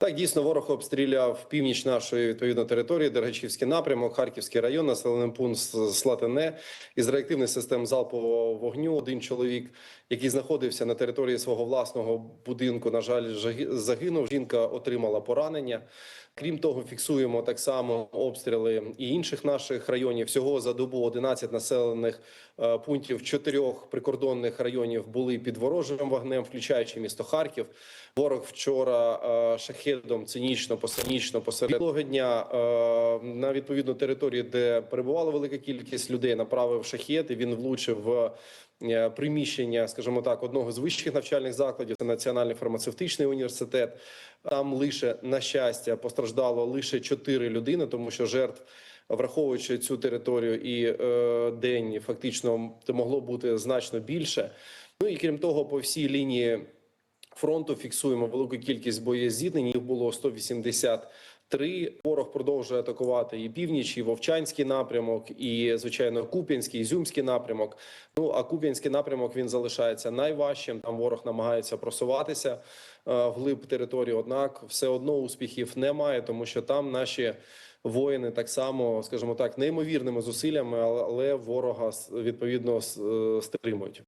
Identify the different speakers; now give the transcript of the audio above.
Speaker 1: Так, дійсно, ворог обстріляв північ нашої відповідно території, Дергачівський напрямок, Харківський район, населений пункт Слатине. Із реактивних систем залпового вогню один чоловік, який знаходився на території свого власного будинку, на жаль, загинув. Жінка отримала поранення. Крім того, фіксуємо так само обстріли і інших наших районів. Всього за добу 11 населених е, пунктів чотирьох прикордонних районів були під ворожим вогнем, включаючи місто Харків. Ворог вчора е, шахедом цинічно, посанічно посеред дня е, на відповідну територію, де перебувала велика кількість людей, направив шахет і він влучив в е, приміщення, скажімо так, одного з вищих навчальних закладів. Це Національний фармацевтичний університет. Там лише на щастя постраждало лише чотири людини, тому що жертв. Враховуючи цю територію і е, день, фактично могло бути значно більше. Ну і крім того, по всій лінії фронту фіксуємо велику кількість боєзіткнень. Їх було 183. Ворог продовжує атакувати і північ, і Вовчанський напрямок, і звичайно Куп'янський, Ізюмський напрямок. Ну а Куп'янський напрямок він залишається найважчим. Там ворог намагається просуватися е, вглиб території. Однак все одно успіхів немає, тому що там наші. Воїни так само, скажімо так, неймовірними зусиллями, але- але ворога відповідно е, стримують.